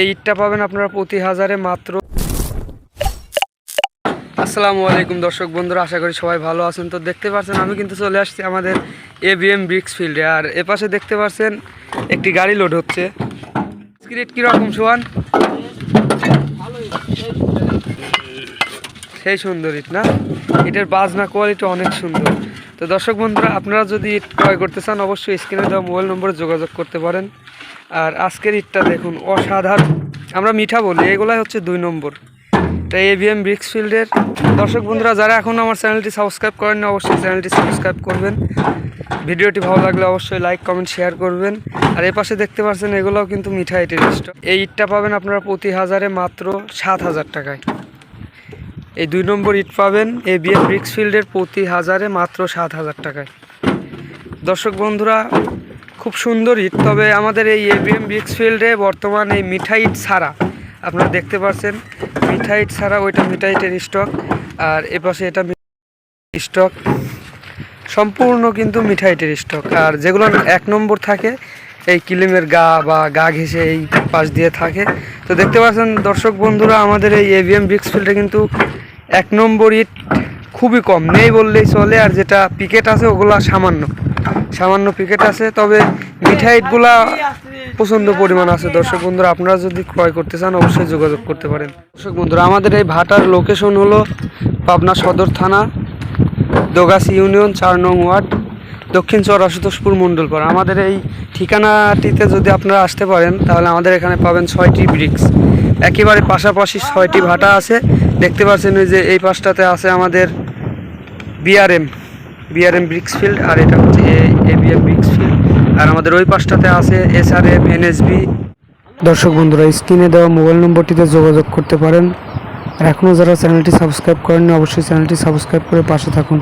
এই ইটটা পাবেন আপনারা প্রতি হাজারে মাত্র। আসসালামু আলাইকুম দর্শক বন্ধুরা, আশা করি সবাই ভালো আছেন। তো দেখতে পাচ্ছেন, আমি কিন্তু চলে আসছি আমাদের এবিএম ব্রিক্স ফিল্ডে আর এপাশে দেখতে পাচ্ছেন, একটি গাড়ি লোড হচ্ছে। স্ক্রিট কীরকম সোয়ান সেই সুন্দর ইট না? ইটের বাজনা কোয়ালিটি অনেক সুন্দর। তো দর্শক বন্ধুরা, আপনারা যদি ইট ক্রয় করতে চান, অবশ্যই স্ক্রিনে দেওয়া মোবাইল নম্বরে যোগাযোগ করতে পারেন। আর আজকের ইটটা দেখুন অসাধারণ। আমরা মিঠা বলি, এগুলাই হচ্ছে দুই নম্বর। তাই এভিএম ব্রিক্স ফিল্ডের দর্শক বন্ধুরা, যারা এখন আমার চ্যানেলটি সাবস্ক্রাইব করেন অবশ্যই চ্যানেলটি সাবস্ক্রাইব করবেন। ভিডিওটি ভালো লাগলে অবশ্যই লাইক, কমেন্ট, শেয়ার করবেন। আর এ পাশে দেখতে পাচ্ছেন, এগুলোও কিন্তু মিঠা ইটের স্টক এই ইটটা পাবেন আপনারা প্রতি হাজারে মাত্র সাত হাজার টাকায়। এই দুই নম্বর ইট পাবেন এই বিএম ব্রিক্স ফিল্ডের প্রতি হাজারে মাত্র সাত হাজার টাকায়। দর্শক বন্ধুরা খুব সুন্দর ইট তবে আমাদের এই এবিএম ব্রিক্স ফিল্ডে বর্তমান এই মিঠাই ইট ছাড়া, আপনারা দেখতে পাচ্ছেন মিঠাই ইট ছাড়া ওইটা মিঠাই ইটের স্টক আর এপাশে এটা স্টক সম্পূর্ণ কিন্তু মিঠাই ইটের স্টক আর যেগুলো এক নম্বর থাকে, এই কিলিমের গা বা গা ঘেঁষে এই পাশ দিয়ে থাকে, তো দেখতে পাচ্ছেন দর্শক বন্ধুরা, আমাদের এই এভিএম ব্রিক্স ফিল্ডে কিন্তু এক নম্বর ইট খুবই কম, নেই বললেই চলে, আর যেটা পিকেট আছে ওগুলো সামান্য। সামান্য পিকেট আছে, তবে মিঠাইটগুলা প্রচণ্ড পরিমাণ আছে। দর্শক বন্ধুরা, আপনারা যদি ক্রয় করতে চান, অবশ্যই যোগাযোগ করতে পারেন। দর্শক বন্ধুরা, আমাদের এই ভাটার লোকেশন হলো পাবনা সদর থানা, দোগাছি ইউনিয়ন, চার নং ওয়ার্ড, দক্ষিণ চর আশুতোষপুর মণ্ডলপাড়া আমাদের এই ঠিকানাটিতে যদি আপনারা আসতে পারেন, তাহলে আমাদের এখানে পাবেন ছয়টি ব্রিক্স একেবারে পাশাপাশি ছয়টি ভাটা আছে। দেখতে পাচ্ছেন ওই যে এই পাশটাতে আছে আমাদের বিআরএম বিআরএম ব্রিক্স ফিল্ড আর এটা এবিএম ফিল্ড আর আমাদের ওই পাশটাতে আছে এসআরএফ এনএসবি দর্শক বন্ধুরা, স্ক্রিনে দেওয়া মোবাইল নম্বরটিতে যোগাযোগ করতে পারেন। আর এখনও যারা চ্যানেলটি সাবস্ক্রাইব করেননি, অবশ্যই চ্যানেলটি সাবস্ক্রাইব করে পাশে থাকুন।